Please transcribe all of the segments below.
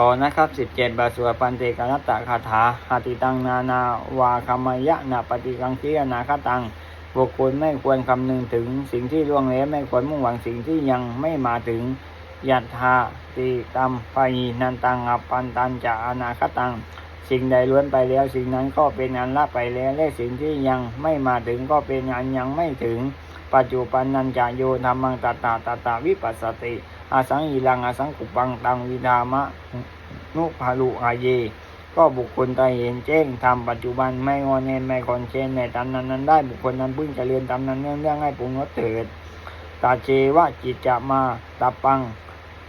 ต่อนะครับสิบเจ็ดบาสวดปันเตกนัตตะคาถาหาติตังนานาวาคามยะนาปฏิกังคียนาคตังบุคคลไม่ควรคำนึงถึงสิ่งที่ล่วงแล้วไม่ควรมุ่งหวังสิ่งที่ยังไม่มาถึงยัตถาติตัมปยีนันตังอปันตันจะอนาคตัง สิ่งใดล้วนไปแล้ว สิ่งนั้นก็เป็นอันละไปแล้วและสิ่งที่ยังไม่มาถึงก็เป็นอันยังไม่ถึง ปัจจุบันนันจะโยธรรมังตตาตตาวิปัสสติ อาสังอีลังอาสังกุปังตังวิดามะนุภาลุอาเย ก็บุคคลตาเห็นแจ้งทำปัจจุบันไม่งอนเนนไม่คอนเชนในตำนั้นนั้นได้บุคคลนั้นพึ่งจะเจริญตำนั้นเนื่องเรื่องให้ปรุงรสเถิดตาเจวะจิตจะมาตาปัง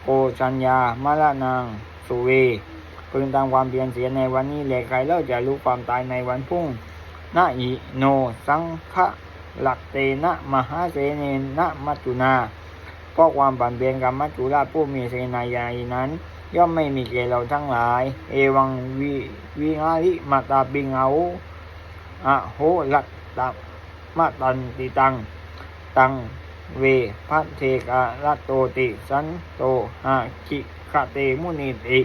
โกชัญญามะละนางสุเวพึงทำความเพียรเสียในวันนี้แหละใครเล่าจะรู้ความตายในวันพรุ่งนะอิโนสังฆะหลักเตนะมหาเสเนนะมัจจุนา เพราะความปั่นเปลี่ยนกับมัจจุราชผู้มีเสนาใหญ่นั้น ย่อมไม่มีแก่เราทั้งหลาย เอวังวิวิงาริมาตาบิงเอาอะโหลัตตะมาตันติตัง ตังเวพัทเทกะรัตโตติสันโตหาคิคาเตมุนีติ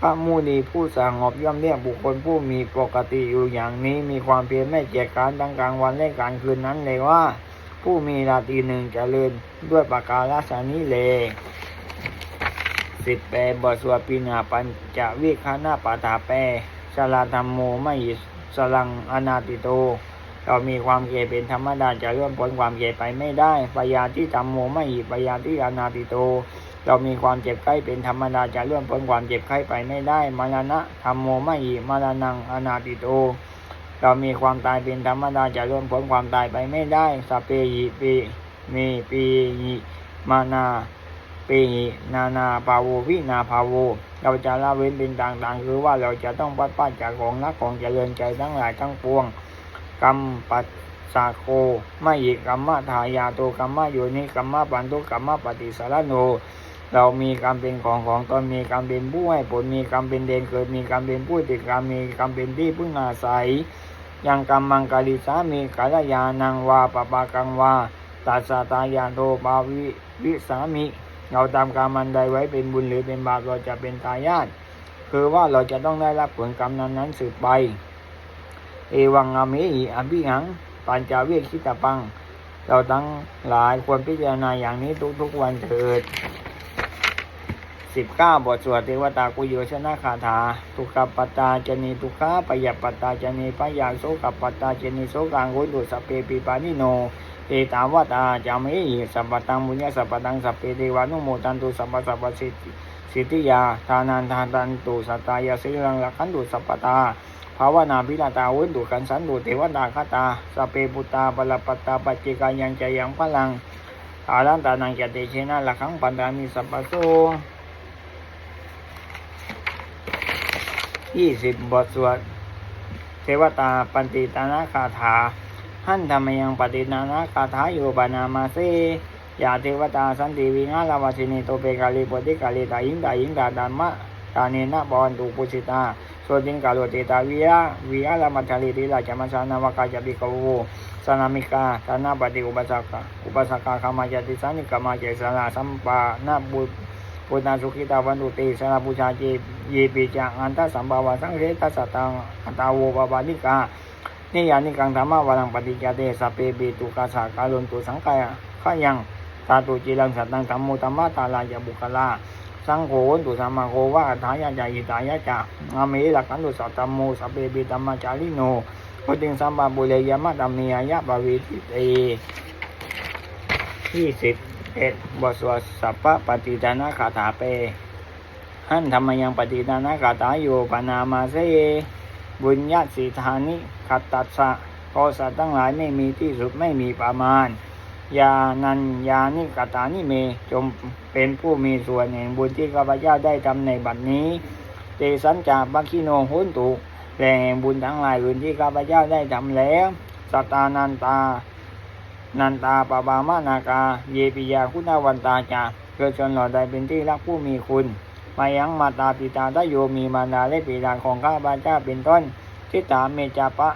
พระมุนีผู้สงบย่อมเรียกบุคคลผู้มีปกติอยู่อย่างนี้มีความเพียรไม่เกียจคร้านทั้งกลางวันและกลางคืนนั้นเลยว่า ผู้มีราตรีหนึ่งจเจริญด้วยประการศนี้เลยสิบแปบทสวดปีนาปัญจวิคานาปาถาแปรสลาธรรมโมไม่สลังอนาติโต เรามีความเก่เป็นธรรมดาจะเลื่อนพ้นความเก่ไปไม่ได้ปยาที่ธรรมโมไม่หิปยาที่อนาติโต เรามีความเจ็บไข้เป็นธรรมดาจะเลื่อนพ้นความเจ็บไข้ไปไม่ได้มรณะธรรมโมไม่หิมรณังอนาติโต เรามีความตายเป็นธรรมดาจะเลื่อนพ้นความตายไปไม่ได้สเปหิปีมีปีหิมานาปีหินานาภาโววินาภาโว เราจะละเว้นเป็นต่างๆ คือว่าเราจะต้องปัดป้าจากของนักของเจริญใจทั้งหลายทั้งปวงกรรมปัสสาโคไม่หิกรรมะทายาโตกรรมะโยนิกรรมะปันตุกรรมะปฏิสารโน เรามีกรรมเป็นของของตนมีกรรมเป็นผู้ให้ผลมีกรรมเป็นเดนเกิดมีกรรมเป็นผู้ติดกรรมมีกรรมเป็นที่พึ่งอาศัย ยังกรรมังกาลิสามีกาลยานังวาปปากังวาตัสตายาโทปาวิวิสามิเราทำกรรมันใดไว้เป็นบุญหรือเป็นบาปเราจะเป็นทายาทคือว่าเราจะต้องได้รับผลกรรมนั้นนั้นสืบไป เอวังอามิหิอภิหังปัญจเวคิตปัง เราทั้งหลายควรพิจารณาอย่างนี้ทุกๆวันเถิด สิบเก้าบทสวดเทวตากุโยชนะคาถาทุกขปตาจนีทุกขาปยปตาจนีปยาโสกปตาจนีโสกังโหตุสเพปิปานิโนเอตาวตาจามิสัพพตังบุญญาสัพพตังสัพเพเทวานุโมตันตุสัพพสัพพสิทธิสิทธิยาทานันทานันตุสัตตายาสิรังลักขันตุสัพพตาภาวนาพิลาตาวุตุกันสันตุเทวดาคตาสเปปุตตาปลปตาปัจจิกายังใจยังพลังอารันตานังจเตเชนะละขังปันดามิสัพพโส ยี่สิบบทสวดเทวตาปันติตานาคาถา หันธรรมยังปฏินานาคาถาโยบานามาเซยาเทวตาสันติวินาลาวาสินีโตเปกาลีปฏิกาลีตายิงตายิงตาดามะตาเนนะบอนตุปุสิตาโสติงกาโลเตตาวิยะวิยะละมัทธาลิติลาจามัสสานาวกาจบิกโวสนามิกาตานาปฏิอุปสกาอุปสกาคามาจติสานิกามาเจสนาสัมปานาบุ ปุณาสุขิตาวันตุติสนาบูชาเจเยปิจังอันตสัมภาวะสังเรตัสตังอัตตาโวปปานิกานิยานิกังธรรมวรังปฏิจเตสเปปิตุกาสากาลุนตุสังกายขยังตาตุจิลังสัตตังธรรมโมธรรมะตาลายาบุคลาสังโฆตุสัมมาโควะอัฏฐายาจายิตายะจาอามิลักันตุสัตตมโมสัพเพปิตัมมาจาริโนโพติงสัมปะบุเรยามะตัมมียายะบาวิติเตยี่สิบ เอ็ดบทสวดสัพพะปฏิทานาคาถาเป หันธรรมยังปฏิทานาคาถาโยปนามาเสยบุญญาสิธานิขัตตัสสะก็สัตว์ทั้งหลายไม่มีที่สุดไม่มีประมาณ ยานันยานิกตานิเม จงเป็นผู้มีส่วนแห่งบุญที่ข้าพเจ้าได้ทำในบัดนี้ เตสัญจาบัคคิโนโหนตุแต่แห่งบุญทั้งหลายอื่นที่ข้าพเจ้าได้ทำแล้ว สตานันตา นันตาปะบามานากา เยปิยาคุณาวันตาจาเกิดชนหล่อใดเป็นที่รักผู้มีคุณ มายังมาตาปิตาทโยมีมารดาและปิดาของข้าพเจ้าเป็นต้นทิฏฐาเมจาปะ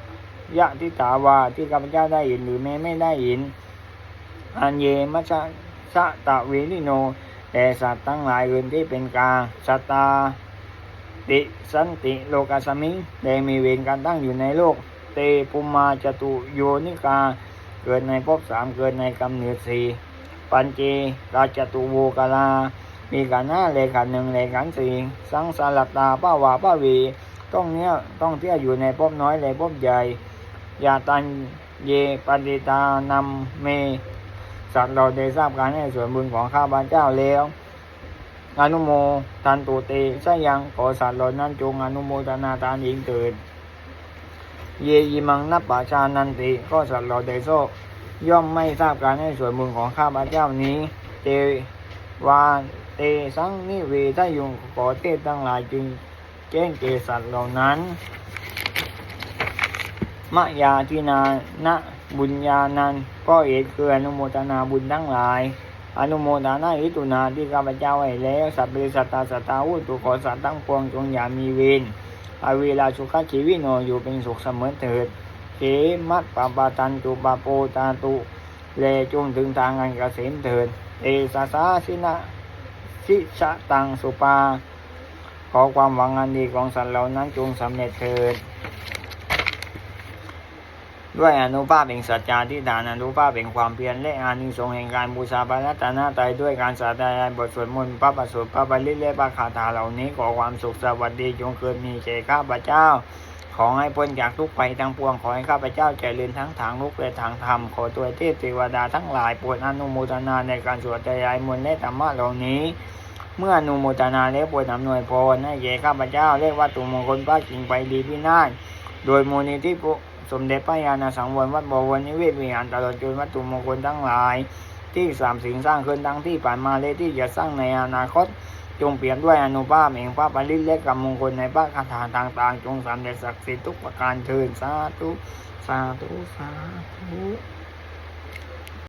ยะทิฏฐาวาที่ข้าพเจ้าได้เห็นหรือแม้ไม่ได้เห็นอันเยมัชสะตะเวนิโน แต่สัตว์ทั้งหลายอื่นที่เป็นกาสตาติสันติโลกาสมิงได้มีเวรการตั้งอยู่ในโลก เตปุมาจตุโยนิกา เกิดในภพสามเกิดในกำเนิดสี่ปัญเจราจตุโวกาลา มีกันหน้าเลขันหนึ่งเลขันสี่สังสารตาป้าวาป้าวี ต้องเนี้ยต้องเที่ยวอยู่ในภพน้อยในภพใหญ่ยาตันเยปฏิตานำเม สัตว์เราได้ทราบการให้ส่วนบุญของข้าพเจ้าแล้วอนุโมทันตุเตสยังขอสัตว์เหล่านั้นจงอนุโมทนาทานอิงเถิด เยยิมังนับปะชานันติก็สัตว์เราได้โซย่อมไม่ทราบการให้ส่วนบุญของข้าพเจ้านี้ เตวาเตสังนิเวทยุงขอเทศทั้งหลายจึงแจ้งเกสัตว์เหล่านั้นมะยาทินานะบุญญานันก็เอตคืออนุโมทนาบุญทั้งหลาย อนุโมทนาอิตุนาที่ข้าพเจ้าให้แล้วสัพเพสัตตาสัตตาวุตุขอสัตว์ทั้งปวงจงอย่ามีเวร อเวลาสุขชีวิโนอยู่เป็นสุขเสมอเถิดเขมัตปาปาตันตุปาโปตาตุเลจงถึงทางอันเกษมเถิด เอสาสาสินะสิชะตังสุปา ขอความหวังอันดีของสัตว์เหล่านั้นจงสำเร็จเถิด ด้วยอนุภาพแห่งสัจจาทิฐานอนุภาพแห่งความเพียรและอานิสงส์แห่งการบูชาพระรัตนตรัยด้วยการสาธยายบทสวดมนต์พระประสูตรพระบาลีและพระคาถาเหล่านี้ขอความสุขสวัสดีจงเกิดมีแก่ข้าพเจ้า ขอให้พ้นจากทุกภัยทั้งปวงขอให้ข้าพเจ้าเจริญทั้งทางลุกและทางธรรมขอตัวเทพเทวดาทั้งหลายโปรดอนุโมทนาในการสวดทยายมนต์และธรรมะเหล่านี้เมื่ออนุโมทนาแล้วโปรดอำนวยพรให้แก่ข้าพเจ้าเรียกว่าตุมงคลพระกิ่งไปดีพินาศโดยมูลนิธิพุ สมเด็จพระยาณสังวรวัดบวรนิเวศวิหารตลอดจนวัตถุมงคลทั้งหลาย ที่สามสิ่งสร้างขึ้นทั้งที่ผ่านมาและที่จะสร้างในอนาคต จงเปลี่ยนด้วยอนุภาพแห่งพระปริตและกรรมมงคลในพระคาถาต่างๆ จงสำเร็จศักดิ์สิทธิ์ทุกประการเทินสาธุสาธุสาธุ